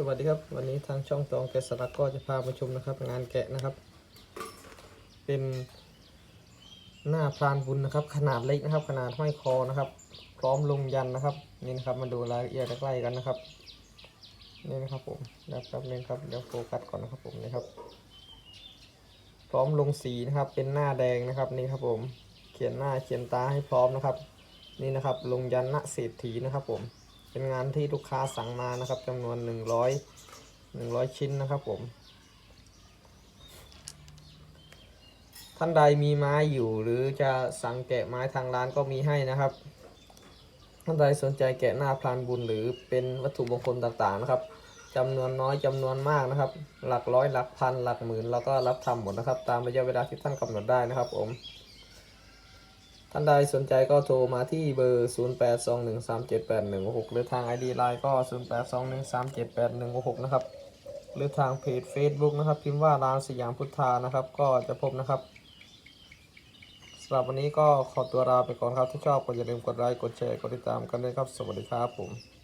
สวัสดีครับ วันนี้ทางช่องตองแกะสลักก็จะพามาชมนะครับ งานแกะนะครับ เป็นหน้าพรานบุญนะครับ ขนาดเล็กนะครับ ขนาดห้อยคอนะครับ พร้อมลงยันนะครับนี่นะครับมาดูรายละเอียดใกล้ๆกันนะครับนี่นะครับผมเดี๋ยวแป๊บนึงครับเดี๋ยวโฟกัสก่อนนะครับผมนี่ครับ พร้อมลงสีนะครับ เป็นหน้าแดงนะครับนี่ครับผม เขียนหน้าเขียนตาให้พร้อมนะครับ นี่นะครับ ลงยันณเศรษฐีนะครับผม เป็นงานที่ลูกค้าสั่งมานะครับจำนวน 100 100 ชิ้นนะครับผม ท่านใดมีไม้อยู่หรือจะสั่งแกะไม้ทางร้านก็มีให้นะครับ ท่านใดสนใจแกะหน้าพรานบุญหรือเป็นวัตถุมงคลต่างๆนะครับจำนวนน้อยจำนวนมากนะครับ หลักร้อยหลักพันหลักหมื่นเราก็รับทำหมดนะครับ ตามระยะเวลาที่ท่านกำหนดได้นะครับผม ท่านใดสนใจก็โทรมาที่เบอร์ 0821378166 หรือทาง ID Line ก็ 0821378166 นะครับ หรือทางเพจ Facebook นะครับ พิมพ์ว่าร้านสยามพุทธานะครับ ก็จะพบนะครับสำหรับวันนี้ก็ขอตัวลาไปก่อนครับ ถ้าชอบก็อย่าลืมกดไลค์ กดแชร์ กดติดตามกันด้วยครับ สวัสดีครับผม